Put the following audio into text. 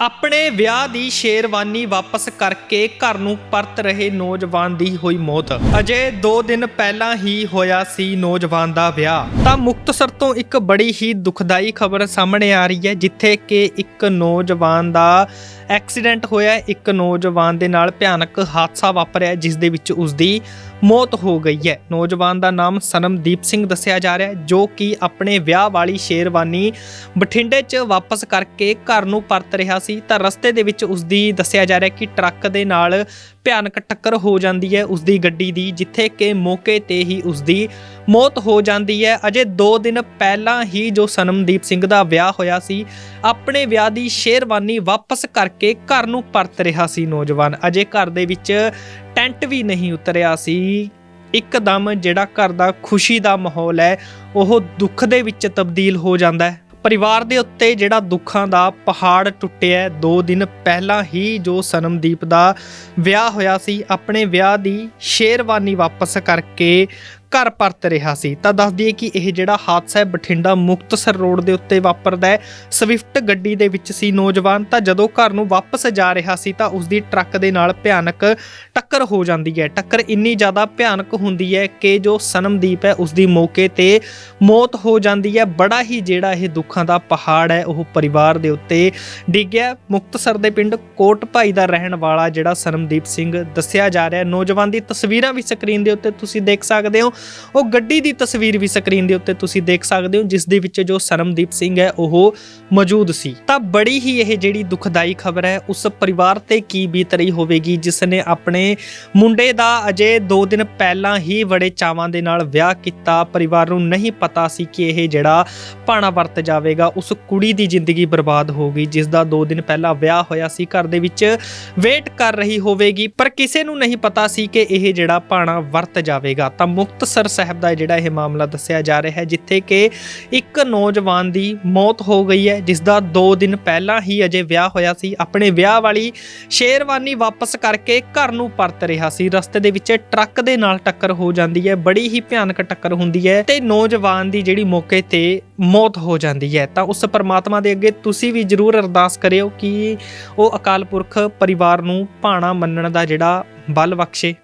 ਆਪਣੇ ਵਿਆਹ ਦੀ ਸ਼ੇਰਵਾਨੀ ਵਾਪਸ ਕਰਕੇ ਘਰ ਨੂੰ ਪਰਤ ਰਹੇ ਨੌਜਵਾਨ ਦੀ ਹੋਈ ਮੌਤ। ਅਜੇ 2 ਦਿਨ ਪਹਿਲਾਂ ਹੀ ਹੋਇਆ ਸੀ ਨੌਜਵਾਨ ਦਾ ਵਿਆਹ। ਤਾਂ ਮੁਕਤਸਰ ਤੋਂ ਇੱਕ ਬੜੀ ਹੀ ਦੁਖਦਾਈ ਖਬਰ ਸਾਹਮਣੇ ਆ ਰਹੀ ਹੈ ਜਿੱਥੇ ਕਿ ਇੱਕ ਨੌਜਵਾਨ ਦਾ ਐਕਸੀਡੈਂਟ ਹੋਇਆ। ਇੱਕ ਨੌਜਵਾਨ ਦੇ ਨਾਲ ਭਿਆਨਕ ਹਾਦਸਾ ਵਾਪਰਿਆ ਹੈ, ਜਿਸ ਦੇ ਵਿੱਚ ਉਸ ਦੀ ਮੌਤ ਹੋ ਗਈ ਹੈ। ਨੌਜਵਾਨ ਦਾ ਨਾਮ ਸਨਮਦੀਪ ਸਿੰਘ ਦੱਸਿਆ ਜਾ ਰਿਹਾ ਹੈ ਜੋ ਕਿ ਆਪਣੇ ਵਿਆਹ ਵਾਲੀ ਸ਼ੇਰਵਾਨੀ ਬਠਿੰਡੇ 'ਚ ਵਾਪਸ ਕਰਕੇ ਘਰ ਨੂੰ ਪਰਤ ਰਿਹਾ ਸੀ, ਤਾਂ ਰਸਤੇ ਦੇ ਵਿੱਚ ਉਸ ਦੀ ਦੱਸਿਆ ਜਾ ਰਿਹਾ ਕਿ ਟਰੱਕ ਦੇ ਨਾਲ ਭਿਆਨਕ ਟੱਕਰ ਹੋ ਜਾਂਦੀ ਹੈ ਉਸ ਦੀ ਗੱਡੀ ਦੀ, ਜਿੱਥੇ ਕਿ ਮੌਕੇ ਤੇ ਹੀ ਉਸ ਦੀ ਮੌਤ ਹੋ ਜਾਂਦੀ ਹੈ। ਅਜੇ 2 ਦਿਨ ਪਹਿਲਾਂ ਹੀ ਜੋ ਸਨਮਦੀਪ ਸਿੰਘ ਦਾ ਵਿਆਹ ਹੋਇਆ ਸੀ, ਆਪਣੇ ਵਿਆਹ ਦੀ ਸ਼ੇਰਵਾਨੀ ਵਾਪਸ ਕਰਕੇ ਘਰ ਨੂੰ ਪਰਤ ਰਿਹਾ ਸੀ ਨੌਜਵਾਨ। ਅਜੇ ਘਰ ਦੇ ਵਿੱਚ ਟੈਂਟ ਵੀ ਨਹੀਂ ਉਤਰਿਆ ਸੀ। ਇੱਕਦਮ ਜਿਹੜਾ ਘਰ ਦਾ ਖੁਸ਼ੀ ਦਾ ਮਾਹੌਲ ਹੈ, ਉਹ ਦੁੱਖ ਦੇ ਵਿੱਚ ਤਬਦੀਲ ਹੋ ਜਾਂਦਾ ਹੈ। ਪਰਿਵਾਰ ਦੇ ਉੱਤੇ ਜਿਹੜਾ ਦੁੱਖਾਂ ਦਾ ਪਹਾੜ ਟੁੱਟਿਆ 2 ਦਿਨ ਪਹਿਲਾਂ ਹੀ ਜੋ ਸਨਮਦੀਪ ਦਾ ਵਿਆਹ ਹੋਇਆ ਸੀ, ਆਪਣੇ ਵਿਆਹ ਦੀ ਸ਼ੇਰਵਾਨੀ ਵਾਪਸ ਕਰਕੇ ਘਰ ਪਰਤ ਰਿਹਾ ਸੀ। ਤਾਂ ਦੱਸ ਦਈਏ ਕਿ ਇਹ ਜਿਹੜਾ ਹਾਦਸਾ ਹੈ, ਬਠਿੰਡਾ ਮੁਕਤਸਰ ਰੋਡ ਦੇ ਉੱਤੇ ਵਾਪਰਦਾ ਹੈ। ਸਵਿਫਟ ਗੱਡੀ ਦੇ ਵਿੱਚ ਸੀ ਨੌਜਵਾਨ। ਤਾਂ ਜਦੋਂ ਘਰ ਨੂੰ ਵਾਪਸ ਜਾ ਰਿਹਾ ਸੀ, ਤਾਂ ਉਸ ਦੀ ਟਰੱਕ ਦੇ ਨਾਲ ਭਿਆਨਕ ਟੱਕਰ ਹੋ ਜਾਂਦੀ ਹੈ। ਟੱਕਰ ਇੰਨੀ ਜ਼ਿਆਦਾ ਭਿਆਨਕ ਹੁੰਦੀ ਹੈ ਕਿ ਜੋ ਸਨਮਦੀਪ ਹੈ, ਉਸ ਦੀ ਮੌਕੇ ਤੇ ਮੌਤ ਹੋ ਜਾਂਦੀ ਹੈ। ਬੜਾ ਹੀ ਜਿਹੜਾ ਇਹ ਦੁੱਖਾਂ ਦਾ ਪਹਾੜ ਹੈ, ਉਹ ਪਰਿਵਾਰ ਦੇ ਉੱਤੇ ਡਿੱਗਿਆ ਮੁਕਤਸਰ ਦੇ ਪਿੰਡ ਕੋਟ ਭਾਈ ਦਾ ਰਹਿਣ ਵਾਲਾ ਜਿਹੜਾ ਸਨਮਦੀਪ ਸਿੰਘ ਦੱਸਿਆ ਜਾ ਰਿਹਾ ਹੈ। ਨੌਜਵਾਨ ਦੀ ਤਸਵੀਰਾਂ ਵੀ ਸਕਰੀਨ ਦੇ ਉੱਤੇ ਤੁਸੀਂ ਦੇਖ ਸਕਦੇ ਹੋ। ਉਹ ਗੱਡੀ ਦੀ ਤਸਵੀਰ ਵੀ ਸਕਰੀਨ ਦੇ ਉੱਤੇ ਤੁਸੀਂ ਦੇਖ ਸਕਦੇ ਹੋ, ਜਿਸ ਦੇ ਵਿੱਚ ਜੋ ਸਰਮਦੀਪ ਸਿੰਘ ਹੈ, ਉਹ ਮੌਜੂਦ ਸੀ। ਤਾਂ ਬੜੀ ਹੀ ਇਹ ਜਿਹੜੀ ਦੁਖਦਾਈ ਖਬਰ ਹੈ, ਉਸ ਪਰਿਵਾਰ ਤੇ ਕੀ ਬੀਤ ਰਹੀ ਹੋਵੇਗੀ, ਜਿਸ ਨੇ ਆਪਣੇ ਮੁੰਡੇ ਦਾ ਅਜੇ 2 ਦਿਨ ਪਹਿਲਾਂ ਹੀ ਬੜੇ ਚਾਵਾਂ ਦੇ ਨਾਲ ਵਿਆਹ ਕੀਤਾ। ਪਰਿਵਾਰ ਨੂੰ ਨਹੀਂ ਪਤਾ ਸੀ ਕਿ ਇਹ ਜਿਹੜਾ ਭਾਣਾ ਵਰਤ ਜਾਵੇਗਾ, ਉਸ ਕੁੜੀ ਦੀ ਜ਼ਿੰਦਗੀ ਬਰਬਾਦ ਹੋ ਗਈ, ਜਿਸ ਦਾ 2 ਦਿਨ ਪਹਿਲਾਂ ਵਿਆਹ ਹੋਇਆ ਸੀ। ਘਰ ਦੇ ਵਿੱਚ ਵੇਟ ਕਰ ਰਹੀ ਹੋਵੇਗੀ, ਪਰ ਕਿਸੇ ਨੂੰ ਨਹੀਂ ਪਤਾ ਸੀ ਕਿ ਇਹ ਜਿਹੜਾ ਭਾਣਾ ਵਰਤ ਜਾਵੇਗਾ। ਤਾਂ ਮੁਕਤ ਮੁਕਤਸਰ ਸਾਹਿਬ ਦਾ ਜਿਹੜਾ ਇਹ ਮਾਮਲਾ ਦੱਸਿਆ ਜਾ ਰਿਹਾ ਹੈ, ਜਿੱਥੇ ਕਿ ਇੱਕ ਨੌਜਵਾਨ ਦੀ ਮੌਤ ਹੋ ਗਈ ਹੈ ਜਿਸ ਦਾ 2 ਦਿਨ ਪਹਿਲਾਂ ਹੀ ਅਜੇ ਵਿਆਹ ਹੋਇਆ ਸੀ। ਆਪਣੇ ਵਿਆਹ ਵਾਲੀ ਸ਼ੇਰਵਾਨੀ ਵਾਪਸ ਕਰਕੇ ਘਰ ਨੂੰ ਪਰਤ ਰਿਹਾ ਸੀ। ਰਸਤੇ ਦੇ ਵਿੱਚ ਟਰੱਕ ਦੇ ਨਾਲ ਟੱਕਰ ਹੋ ਜਾਂਦੀ ਹੈ, ਬੜੀ ਹੀ ਭਿਆਨਕ ਟੱਕਰ ਹੁੰਦੀ ਹੈ ਤੇ ਨੌਜਵਾਨ ਦੀ ਜਿਹੜੀ ਮੌਕੇ ਤੇ ਮੌਤ ਹੋ ਜਾਂਦੀ ਹੈ। ਤਾਂ ਉਸ ਪਰਮਾਤਮਾ ਦੇ ਅੱਗੇ ਤੁਸੀਂ ਵੀ ਜਰੂਰ ਅਰਦਾਸ ਕਰਿਓ ਕਿ ਉਹ ਅਕਾਲ ਪੁਰਖ ਪਰਿਵਾਰ ਨੂੰ ਭਾਣਾ ਮੰਨਣ ਦਾ ਜਿਹੜਾ ਬਲ ਬਖਸ਼ੇ।